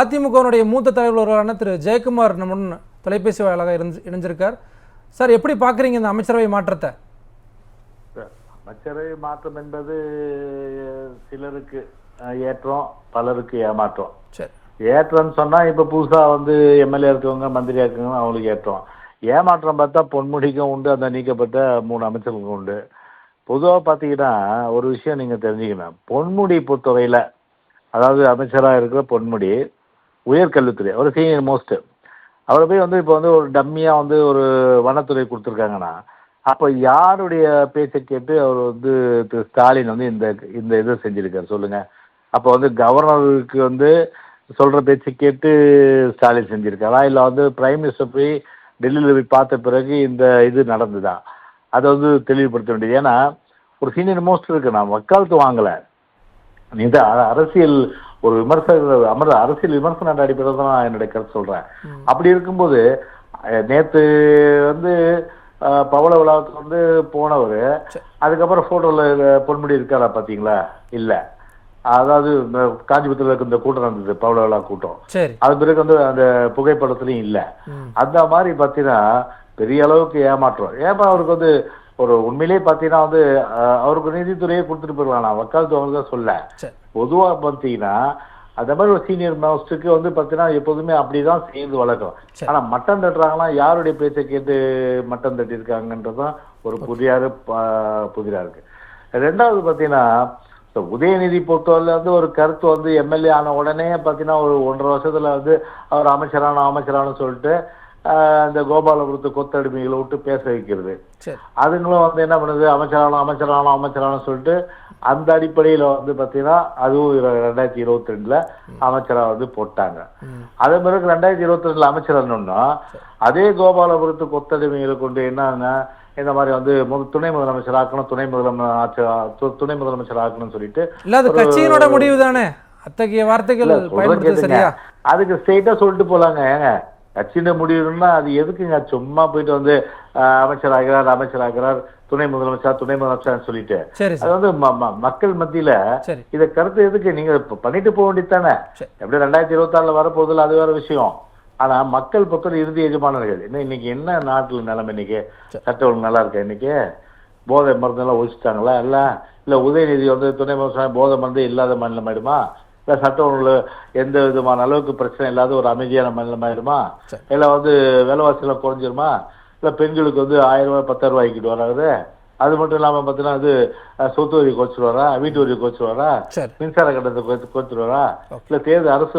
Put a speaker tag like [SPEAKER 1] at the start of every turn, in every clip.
[SPEAKER 1] அதிமுகவினுடைய மூத்த தலைவர்களான திரு. ஜெயக்குமார் நம்முடன் தொலைபேசி வாயிலாக இருந்து இணைஞ்சிருக்கார். சார் எப்படி பார்க்குறீங்க இந்த அமைச்சரவை மாற்றத்தை?
[SPEAKER 2] அமைச்சரவை மாற்றம் என்பது சிலருக்கு ஏற்றம் பலருக்கு ஏமாற்றம்.
[SPEAKER 1] சரி.
[SPEAKER 2] ஏற்றம்னு சொன்னா இப்ப புதுசா வந்து எம்எல்ஏ இருக்கவங்க மந்திரியா இருக்கவங்க அவங்களுக்கு ஏற்றம். ஏமாற்றம் பார்த்தா பொன்முடிக்கும் உண்டு அந்த நீக்கப்பட்ட மூணு அமைச்சர்களுக்கும் உண்டு. பொதுவா பாத்தீங்கன்னா ஒரு விஷயம் நீங்க தெரிஞ்சுக்கணும். பொன்முடி பொறுத்தவரையில அதாவது அமைச்சரா இருக்கிற பொன்முடி உயர்கல்வித்துறை அவர் சீனியர் மோஸ்ட் அவரை போய் வந்து இப்போ வந்து ஒரு டம்மியாக வந்து ஒரு வனத்துறை கொடுத்துருக்காங்கன்னா அப்போ யாருடைய பேச்சை கேட்டு அவர் வந்து திரு ஸ்டாலின் வந்து இந்த இந்த இதை செஞ்சுருக்காரு சொல்லுங்கள் அப்போ வந்து கவர்னருக்கு வந்து சொல்கிற பேச்சை கேட்டு ஸ்டாலின் செஞ்சிருக்காரா? இல்லை வந்து பிரைம் மினிஸ்டர் போய் டெல்லியில் போய் பார்த்த பிறகு இந்த இது நடந்துதா? அதை வந்து தெளிவுபடுத்த வேண்டியது. ஏன்னா ஒரு சீனியர் மோஸ்ட் இருக்கு. நான் வக்காலத்து வாங்கலை. இது அரசியல் ஒரு விமர்சகர் அமர் அரசியல் விமர்சன அடிப்படையில் தான் நான் என்னுடைய கருத்து சொல்றேன். அப்படி இருக்கும்போது நேத்து வந்து பவள விழாவுக்கு வந்து போனவர் அதுக்கப்புறம் போட்டோல பொன்முடி இருக்காரா பாத்தீங்களா? இல்ல. அதாவது இந்த காஞ்சிபுரத்தில் இருக்க இந்த கூட்டம் நடந்தது பவள விழா கூட்டம். அது பிறகு வந்து அந்த புகைப்படத்துலயும் இல்ல. அந்த மாதிரி பார்த்தீங்கன்னா பெரிய அளவுக்கு ஏமாற்றம். ஏமா அவருக்கு வந்து ஒரு உண்மையிலேயே பார்த்தீங்கன்னா வந்து அவருக்கு நீதித்துறையே கொடுத்துட்டு போயிருவாங்க நான் வக்காலத்து அவங்க தான் சொல்ல.
[SPEAKER 1] சரி.
[SPEAKER 2] பொதுவா பார்த்தீங்கன்னா அந்த மாதிரி ஒரு சீனியர் மோஸ்ட்டுக்கு வந்து பார்த்தீங்கன்னா எப்போதுமே அப்படிதான் செய்து வழக்கம்
[SPEAKER 1] சரி.
[SPEAKER 2] ஆனா மட்டம் தட்டுறாங்கன்னா யாருடைய பேச்சை கேட்டு மட்டம் தட்டியிருக்காங்கன்றதுதான் ஒரு புதியாரு ப- புதிரா இருக்கு. ரெண்டாவது பார்த்தீங்கன்னா இந்த உதயநிதி பொறுத்தவரையில வந்து ஒரு கருத்து வந்து எம்எல்ஏ ஆன உடனே பார்த்தீங்கன்னா ஒரு ஒன்றரை வருஷத்துல வந்து அவர் அமைச்சரான அமைச்சரானு சொல்லிட்டு இந்த கோபாலபுரத்து கொத்தடிமைகளை விட்டு பேச வைக்கிறது. அதுங்களும் வந்து என்ன பண்ணுது? அமைச்சரானோம் அமைச்சரானோம் அமைச்சரானோம் சொல்லிட்டு அந்த அடிப்படையில வந்து பாத்தீங்கன்னா அதுவும் ரெண்டாயிரத்தி இருபத்தி ரெண்டுல அமைச்சரா வந்து போட்டாங்க. அதே பிறகு ரெண்டாயிரத்தி இருபத்தி ரெண்டுல அமைச்சரானோம்னா அதே கோபாலபுரத்து கொத்தடிமைகளை கொண்டு என்னங்க இந்த மாதிரி வந்து துணை முதலமைச்சர் ஆக்கணும் துணை முதலமைச்சர் துணை முதலமைச்சர் ஆக்கணும்னு சொல்லிட்டு
[SPEAKER 1] இல்ல அது கட்சியினோட முடிவு தானே அத்தகைய வார்த்தைகள்
[SPEAKER 2] அதுக்கு ஸ்ட்ரெயிட்டா சொல்லிட்டு போலாங்க ஏங்க. கட்சியின முடிவுன்னா அது எதுக்குங்க? சும்மா போயிட்டு வந்து அமைச்சர் ஆகிறார் அமைச்சர் ஆகிறார் துணை முதலமைச்சர் துணை முதலமைச்சர் சொல்லிட்டு. அது வந்து மக்கள் மத்தியில இத கருத்து எதுக்கு? நீங்க பண்ணிட்டு போக வேண்டியது தானே. எப்படி ரெண்டாயிரத்தி இருபத்தி ஆறுல வரப்போகுதுல அது வேற விஷயம். ஆனா மக்கள் பொறுத்தவரை இறுதி எஜமானர்கள் என்ன இன்னைக்கு என்ன நாட்டுல நிலைமை இன்னைக்கு? சட்ட ஒழுங்கு நல்லா இருக்கா இன்னைக்கு? போதை மருந்தெல்லாம் ஒழிச்சிட்டாங்களா? இல்ல இல்ல உதயநிதி வந்து துணை முதலமைச்சர் போதை மருந்து இல்லாத மாநிலம் ஆயிடுமா இல்ல சட்ட ஒழுங்குல எந்த விதமான அளவுக்கு பிரச்சனை இல்லாத ஒரு அமைதியான மாநிலம் ஆயிடுமா
[SPEAKER 1] சரி.
[SPEAKER 2] இல்ல வந்து விலைவாசி எல்லாம் குறைஞ்சிருமா? இல்ல பெண்களுக்கு வந்து ஆயிரம் ரூபாய் பத்தாயிரம் ரூபாய்க்கிட்டு வராது? அது மட்டும் இல்லாம பாத்தீங்கன்னா இது அஹ், சொத்து வரி குறைச்சிருவாரா வீட்டு வரி குறைச்சிருவாரா
[SPEAKER 1] சரி.
[SPEAKER 2] மின்சார கட்டணத்தை குறைத்து குறைச்சிருவாரா இல்ல தேர்தல் அரசு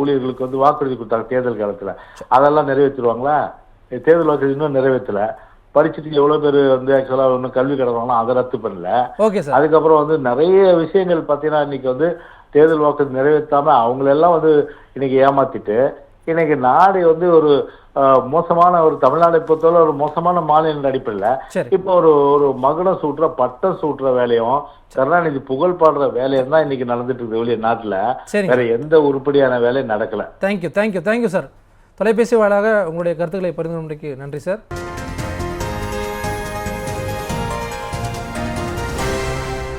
[SPEAKER 2] ஊழியர்களுக்கு வந்து வாக்குறுதி கொடுத்தாங்க தேர்தல் காலத்துல. அதெல்லாம் நிறைவேற்றிடுவாங்களா? தேர்தல் வாக்குறுதி இன்னும் நிறைவேற்றல. படிச்சுட்டு எவ்வளவு பேர் வந்து ஆக்சுவலா இன்னும் கல்வி கடனாலும் அதை ரத்து பண்ணல.
[SPEAKER 1] ஓகே சார்
[SPEAKER 2] அதுக்கப்புறம் வந்து நிறைய விஷயங்கள் பார்த்தீங்கன்னா இன்னைக்கு வந்து தேர்தல் வாக்குறுதி நிறைவேற்றாம அவங்களெல்லாம் வந்து இன்னைக்கு ஏமாத்திட்டு இன்னைக்கு நாடு வந்து ஒரு மோசமான ஒரு தமிழ்நாடை பொறுத்தவரை ஒரு மோசமான மாநில அடிப்படையில் இப்போ ஒரு ஒரு மகுடம் சூட்டுற பட்டம் சூட்டுற வேலையும் கருணாநிதி புகழ் பாடுற வேலையும் தான் இன்னைக்கு நடந்துட்டு இருக்குது வெளியே நாட்டுல. வேற எந்த உருப்படியான வேலையும் நடக்கல.
[SPEAKER 1] தேங்க்யூ தேங்க்யூ தேங்க்யூ சார் தொலைபேசி வாயிலாக உங்களுடைய கருத்துக்களை பரிந்துரைக்கு நன்றி சார்